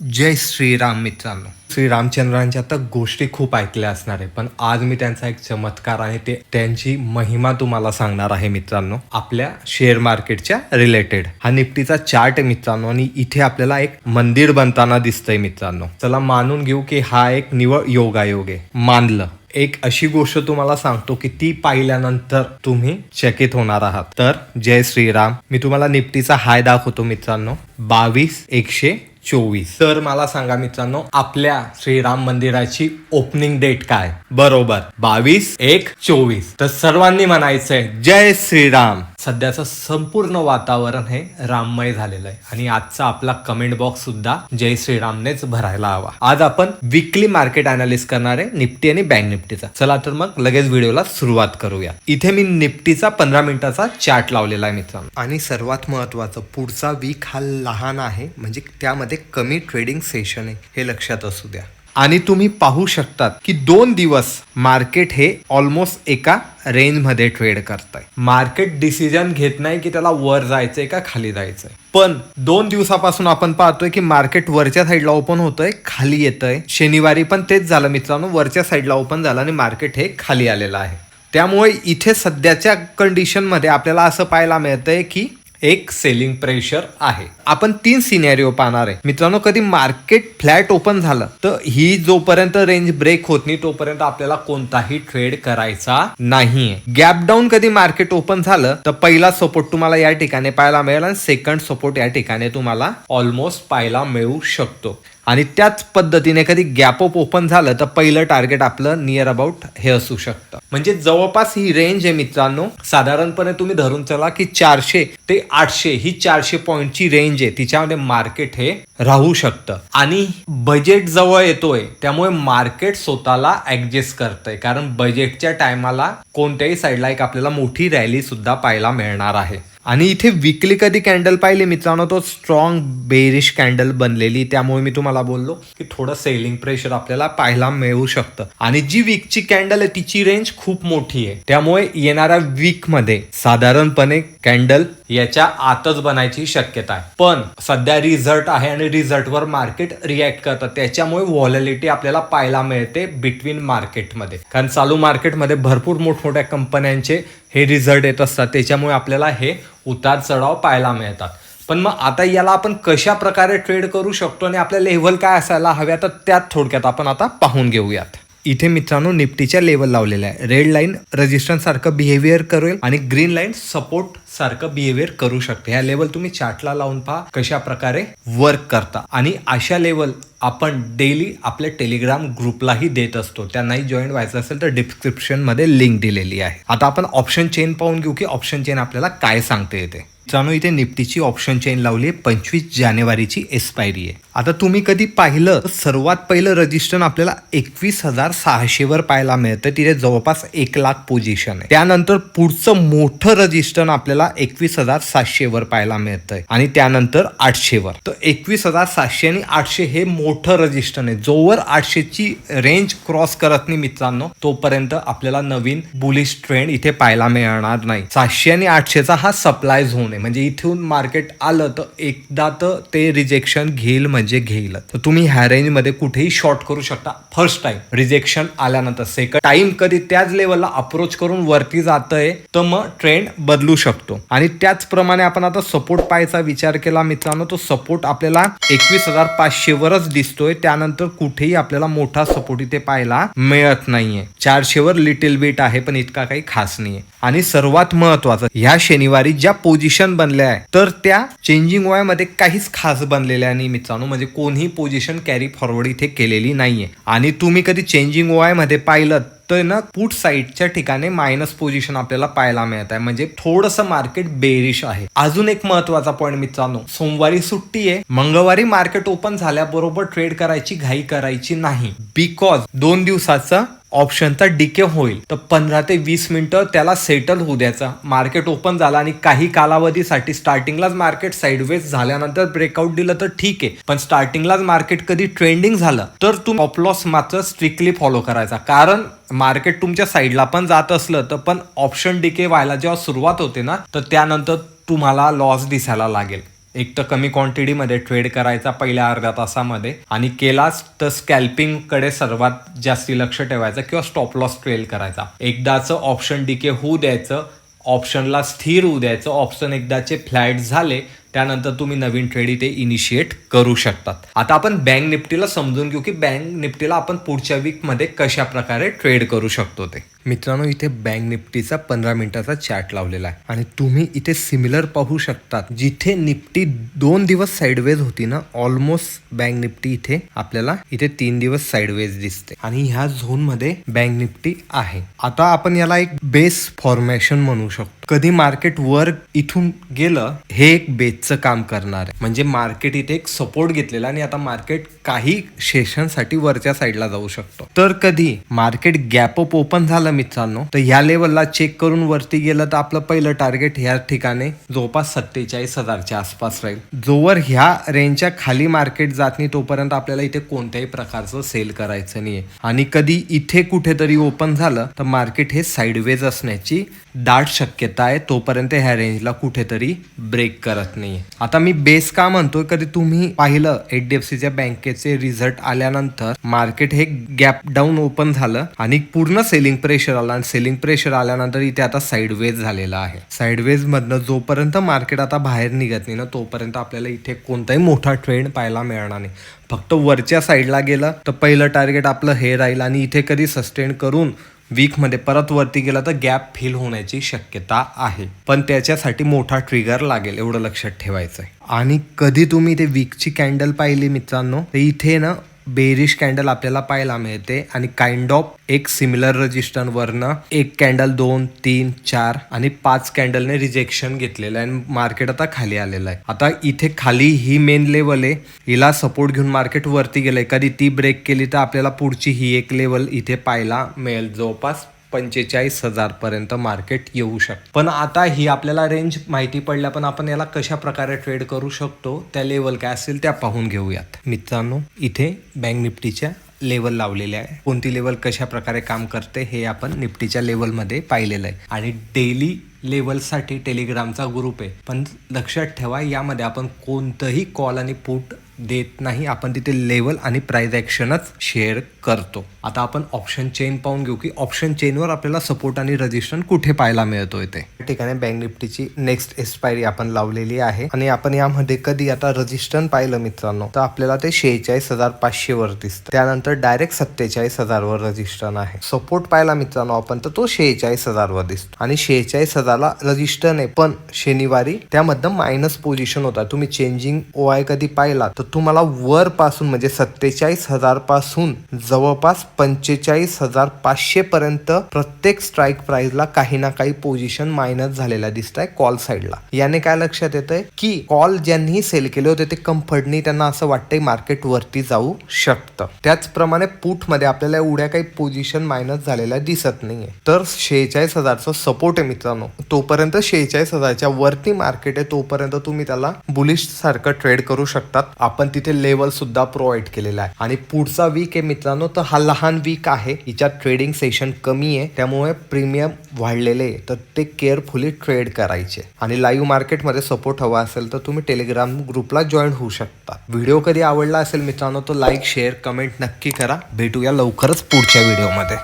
जय श्रीराम मित्रांनो. श्रीरामचंद्रांच्या तर गोष्टी खूप ऐकल्या असणार आहे पण आज मी त्यांचा एक चमत्कार आहे ते त्यांची महिमा तुम्हाला सांगणार आहे मित्रांनो. आपल्या शेअर मार्केटच्या रिलेटेड हा निफ्टीचा चार्ट आहे मित्रांनो आणि इथे आपल्याला एक मंदिर बनताना दिसतंय मित्रांनो. चला मानून घेऊ की हा एक निवळ योगायोग. आहे मानलं. एक अशी गोष्ट तुम्हाला सांगतो की ती पाहिल्यानंतर तुम्ही चकित होणार आहात. तर जय श्रीराम. मी तुम्हाला निफ्टीचा हाय दाखवतो मित्रांनो. बावीस एकशे चोवीस. तर मला सांगा मित्रांनो आपल्या श्रीराम मंदिराची ओपनिंग डेट काय? बरोबर. बावीस एक चोवीस. तर सर्वांनी म्हणायचंय जय श्रीराम. सध्याचं संपूर्ण वातावरण हे राममय झालेलं आहे. आणि आजचा आपला कमेंट बॉक्स सुद्धा जय श्रीरामनेच भरायला हवा. आज आपण विकली मार्केट अनालिस्ट करणार आहे निफ्टी आणि बँक निफ्टीचा. चला तर मग लगेच व्हिडिओला सुरुवात करूया. इथे मी निफ्टीचा पंधरा मिनिटाचा चार्ट लावलेला आहे मित्रांनो. आणि सर्वात महत्वाचं पुढचा वीक हा लहान आहे. म्हणजे त्यामध्ये कमी ट्रेडिंग सेशन आहे. हे लक्षात असू द्या. आणि तुम्ही पाहू शकतात की दोन दिवस मार्केट हे ऑलमोस्ट एका रेंजमध्ये ट्रेड करताय. मार्केट डिसिजन घेत नाही की त्याला वर जायचंय का खाली जायचंय. पण दोन दिवसापासून आपण पाहतोय की मार्केट वरच्या साईडला ओपन होतंय खाली येतंय. शनिवारी पण तेच झालं मित्रांनो वरच्या साईडला ओपन झालं आणि मार्केट हे खाली आलेलं आहे. त्यामुळे इथे सध्याच्या कंडिशनमध्ये आपल्याला असं पाहायला मिळतंय की एक सेलिंग प्रेशर आहे. आपण तीन सिनेरिओ पाहणार आहे. मित्रांनो कधी मार्केट फ्लॅट ओपन झालं तर ही जोपर्यंत रेंज ब्रेक होत नाही तोपर्यंत आपल्याला कोणताही ट्रेड करायचा नाहीये. गॅप डाऊन कधी मार्केट ओपन झालं तर पहिला सपोर्ट तुम्हाला या ठिकाणी पाहायला मिळेल आणि सेकंड सपोर्ट या ठिकाणी तुम्हाला ऑलमोस्ट पाहायला मिळू शकतो. आणि त्याच पद्धतीने कधी गॅप अप ओपन झालं तर पहिलं टार्गेट आपलं नियर अबाउट हे असू शकतं. म्हणजे जवळपास ही रेंज आहे मित्रांनो. साधारणपणे तुम्ही धरून चला की चारशे ते आठशे ही चारशे पॉईंटची रेंज आहे. तिच्यामध्ये मार्केट हे राहू शकतं. आणि बजेट जवळ येतोय त्यामुळे मार्केट स्वतःला ऍडजस्ट करतंय. कारण बजेटच्या टायमाला कोणत्याही साईडला एक आपल्याला मोठी रॅली सुद्धा पाहायला मिळणार आहे. आणि इथे विकली कधी कॅन्डल पाहिली? मित्रांनो तो स्ट्रॉंग बेरिश कॅन्डल बनलेली. त्यामुळे मी तुम्हाला बोललो की थोडं सेलिंग प्रेशर आपल्याला पाहायला मिळू शकतं. आणि जी वीकची कॅन्डल आहे तिची रेंज खूप मोठी आहे. त्यामुळे येणाऱ्या वीकमध्ये साधारणपणे कॅन्डल याच्या आतच बनायची शक्यता आहे. पण सध्या रिझल्ट आहे आणि रिझल्टवर मार्केट रिॲक्ट करतं. त्याच्यामुळे व्हॉलॅलिटी आपल्याला पाहायला मिळते बिटवीन मार्केटमध्ये कारण चालू मार्केटमध्ये भरपूर मोठमोठ्या कंपन्यांचे हे रिझल्ट येत असतात. त्याच्यामुळे आपल्याला हे उतार चढाव पाहायला मिळतात. पण मग आता याला आपण कशा प्रकारे ट्रेड करू शकतो आणि आपल्या लेव्हल काय असायला हव्या तर त्यात थोडक्यात आपण आता पाहून घेऊयात. इथे मित्रांनो निफ्टीच्या लेवल लावलेल्या आहे. रेड लाईन रजिस्टन्स सारखं बिहेवियर करेल आणि ग्रीन लाईन सपोर्ट सारखं बिहेवियर करू शकते. ह्या लेवल तुम्ही चार्टला लावून पहा कशा प्रकारे वर्क करता. आणि अशा लेवल आपण डेली आपल्या टेलिग्राम ग्रुपलाही देत असतो. त्यांनाही जॉईन व्हायचं असेल तर डिस्क्रिप्शनमध्ये लिंक दिलेली आहे. आता आपण ऑप्शन चेन पाहून घेऊ की ऑप्शन चेन आपल्याला काय सांगते येते. मित्रांनो इथे निफ्टीची ऑप्शन चेन लावली आहे पंचवीस जानेवारीची एक्सपायरी आहे. आता तुम्ही कधी पाहिलं तर सर्वात पहिलं रजिस्टर आपल्याला एकवीस हजार सहाशे वर पाहायला मिळतं. तिथे जवळपास एक लाख पोझिशन आहे. त्यानंतर पुढचं मोठं रजिस्टर आपल्याला एकवीस हजार सातशे वर पाहायला मिळतंय. आणि त्यानंतर आठशे वर तर एकवीस हजार सातशे आणि आठशे हे मोठं रजिस्टर आहे. जोवर आठशेची रेंज क्रॉस करत नाही मित्रांनो तोपर्यंत आपल्याला नवीन बुलिश ट्रेंड इथे पाहायला मिळणार नाही. सातशे आणि आठशेचा हा सप्लाय झोन आहे. म्हणजे इथून मार्केट आलं तर एकदा तर ते रिजेक्शन घेईल म्हणजे घेईल. तर तुम्ही ह्या रेंजमध्ये कुठेही शॉर्ट करू शकता. फर्स्ट टाइम रिजेक्शन आल्यानंतर. सेकंड टाइम कधी त्याच लेवलला अप्रोच करून वरती जातंय तर मग ट्रेंड बदलू शकतो. आणि त्याचप्रमाणे आपण आता सपोर्ट पाहायचा विचार केला मित्रांनो तो सपोर्ट आपल्याला एकवीस हजार पाचशे वरच दिसतोय. त्यानंतर कुठेही आपल्याला मोठा सपोर्ट इथे पाहायला मिळत नाहीये. चारशे वर लिटिल बीट आहे पण इतका काही खास नाहीये. आणि सर्वात महत्वाचं ह्या शनिवारी ज्या पोझिशन बनल्या आहे. तर त्या चेंजिंगमध्ये काहीच खास बनलेल्या नाही मित्रांनो. म्हणजे कोणीही पोझिशन कॅरी फॉरवर्ड इथे केलेली नाहीये. आणि तुम्ही कधी चेंजिंगमध्ये पाहिलं तर ना पुट साईडच्या ठिकाणी मायनस पोझिशन आपल्याला पाहायला मिळत आहे. म्हणजे थोडंसं मार्केट बेरिश आहे. अजून एक महत्त्वाचा पॉईंट मित्रांनो. सोमवारी सुट्टी आहे. मंगळवारी मार्केट ओपन झाल्याबरोबर ट्रेड करायची घाई करायची नाही. बिकॉज दोन दिवसाचा ऑप्शनचा डिके होईल. तर पंधरा ते वीस मिनिटं त्याला सेटल होऊ द्यायचा. मार्केट ओपन झाला आणि काही कालावधीसाठी स्टार्टिंगलाच मार्केट साईडवेज झाल्यानंतर ब्रेकआउट दिलं तर ठीक आहे. पण स्टार्टिंगलाच मार्केट कधी ट्रेंडिंग झालं तर तुम्ही ऑपलॉस मात्र स्ट्रिक्टली फॉलो करायचा. कारण मार्केट तुमच्या साईडला पण जात असलं तर पण ऑप्शन डिके व्हायला जेव्हा सुरुवात होते ना तर त्यानंतर तुम्हाला लॉस दिसायला लागेल. एक तर कमी क्वांटिटीमध्ये ट्रेड करायचा पहिल्या अर्ध्या तासामध्ये आणि केलाच तर स्कॅल्पिंगकडे सर्वात जास्ती लक्ष ठेवायचं किंवा स्टॉप लॉस ट्रेल करायचा. एकदाचं ऑप्शन डीके होऊ द्यायचं ऑप्शनला स्थिर होऊ द्यायचं ऑप्शन एकदाचे फ्लॅट झाले त्यानंतर तुम्ही नवीन ट्रेड इथे इनिशिएट करू शकतात. आता आपण बँक निफ्टीला समजून घेऊ की बँक निफ्टीला आपण पुढच्या वीकमध्ये कशा प्रकारे ट्रेड करू शकतो ते. मित्रांनो इथे बँक निफ्टीचा पंधरा मिनिटाचा चॅट लावलेला आहे. आणि तुम्ही इथे सिमिलर पाहू शकतात जिथे निफ्टी दोन दिवस साईडवेज होती ना ऑलमोस्ट बँक निफ्टी इथे आपल्याला इथे तीन दिवस साईडवेज दिसते. आणि ह्या झोनमध्ये बँक निफ्टी आहे. आता आपण याला एक बेस फॉर्मेशन म्हणू शकतो. कधी मार्केट वर इथून गेलं हे एक बेसचं काम करणार आहे. म्हणजे मार्केट इथे एक सपोर्ट घेतलेला आणि आता मार्केट काही सेशनसाठी वरच्या साईडला जाऊ शकतो. तर कधी मार्केट गॅप अप ओपन झालं मित्रांनो तर ह्या लेवलला चेक करून वरती गेलं तर आपलं पहिलं टार्गेट ह्या ठिकाणी जवळपास सत्तेचाळीस हजारच्या आसपास राहील. जोवर ह्या रेंजच्या खाली मार्केट जात नाही तोपर्यंत आपल्याला इथे कोणत्याही प्रकारचं सेल करायचं नाहीये. आणि कधी इथे कुठेतरी ओपन झालं तर मार्केट हे साईडवेज असण्याची दाट शक्यता आहे तोपर्यंत ह्या रेंजला कुठेतरी ब्रेक करत नाहीये. आता मी बेस का म्हणतोय कधी तुम्ही पाहिलं एच डी एफ सीच्या बँकेचे रिझल्ट आल्यानंतर मार्केट हे गॅप डाऊन ओपन झालं आणि पूर्ण सेलिंग प्रेशर आलं आणि सेलिंग प्रेशर आल्यानंतर इथे आता साईडवेज झालेला आहे. साईडवेज मधनं जोपर्यंत मार्केट आता बाहेर निघत नाही ना तोपर्यंत आपल्याला इथे कोणताही मोठा ट्रेंड पाहायला मिळणार नाही. फक्त वरच्या साईडला गेलं तर पहिलं टार्गेट आपलं हे राहील आणि इथे कधी सस्टेन करून वीकमध्ये परत वरती गेला तर गॅप फिल होण्याची शक्यता आहे. पण त्याच्यासाठी मोठा ट्रिगर लागेल एवढं लक्षात ठेवायचं आहे आणि कधी तुम्ही ते वीकची कॅन्डल पाहिली मित्रांनो तर इथे ना बेरिश कॅन्डल आपल्याला पाहायला मिळते आणि काइंड ऑफ एक सिमिलर रजिस्टरवरनं एक कॅन्डल दोन तीन चार आणि पाच कॅन्डलने रिजेक्शन घेतलेलं आहे. आणि मार्केट आता खाली आलेलं आहे. आता इथे खाली ही मेन लेवल आहे. हिला सपोर्ट घेऊन मार्केट वरती गेलंय. कधी ती ब्रेक केली तर आपल्याला पुढची ही एक लेवल इथे पाहायला मिळेल. जवळपास पंचेचाळीस हजारपर्यंत मार्केट येऊ शकतं. पण आता ही आपल्याला रेंज माहिती पडल्या पण आपण याला कशा प्रकारे ट्रेड करू शकतो त्या लेवल काय असेल त्या पाहून घेऊयात. मित्रांनो इथे बँक निफ्टीच्या लेवल लावलेले आहे. कोणती लेवल कशा प्रकारे काम करते हे आपण निफ्टीच्या लेवलमध्ये पाहिलेलं आहे. आणि डेली लेवलसाठी टेलिग्रामचा ग्रुप आहे. पण लक्षात ठेवा यामध्ये आपण कोणतंही कॉल आणि पुट देत नाही आपण तिथे लेवल आणि प्राईज ॲक्शनच शेअर करतो. आता आपण ऑप्शन चेन पाहून घेऊ की ऑप्शन चेनवर आपल्याला सपोर्ट आणि रजिस्ट्रेशन कुठे पाहायला मिळतोय ते. ठिकाणी बँक निफ्टीची नेक्स्ट एक्सपायरी आपण लावलेली आहे. आणि आपण यामध्ये कधी आता रजिस्ट्रेशन पाहिलं मित्रांनो तर आपल्याला ते शेहेचाळीस हजार पाचशे वर दिसतं. त्यानंतर डायरेक्ट सत्तेचाळीस हजार वर रजिस्ट्रेशन आहे. सपोर्ट पाहिला मित्रांनो आपण तर तो शेहेचाळीस हजार वर दिसतो. आणि शेहेचाळीस हजारला रजिस्टर आहे पण शनिवारी त्यामध्ये मायनस पोझिशन होता. तुम्ही चेंजिंग ओ आय कधी पाहिला तर तुम्हाला वरपासून म्हणजे सत्तेचाळीस हजारपासून जवळपास पंचेचाळीस हजार पाचशे पर्यंत प्रत्येक स्ट्राईक प्राइसला काही ना काही पोझिशन मायनस झालेला दिसत आहे कॉल साईडला याने काय लक्षात येतंय? की कॉल ज्यांनी सेल केले होते ते कम्फर्टनी त्यांना असं वाटतंय मार्केट वरती जाऊ शकतं. त्याचप्रमाणे पुटमध्ये आपल्याला एवढ्या काही पोझिशन मायनस झालेल्या दिसत नाहीये. तर शेहेचाळीस हजारचा सपोर्ट आहे मित्रांनो. तोपर्यंत शेहेचाळीस हजारच्या वरती मार्केट आहे तोपर्यंत तुम्ही त्याला बुलिश सारखं ट्रेड करू शकतात. आपण तिथे लेवल सुद्धा प्रोव्हाइड केलेला आहे. आणि पुढचा वीक आहे मित्रांनो तर हा लहान वीक आहे. हिच्यात ट्रेडिंग सेशन कमी आहे. त्यामुळे प्रीमियम वाढलेले आहे. तर ते केअरफुली ट्रेड करायचे. आणि लाईव्ह मार्केटमध्ये सपोर्ट हवा असेल तर तुम्ही टेलिग्राम ग्रुपला जॉईन होऊ शकता. व्हिडिओ कधी आवडला असेल मित्रांनो तर लाईक शेअर कमेंट नक्की करा. भेटूया लवकरच पुढच्या व्हिडिओमध्ये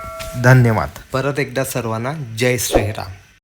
धन्यवाद. परत एकदा सर्वांना जय श्रीराम.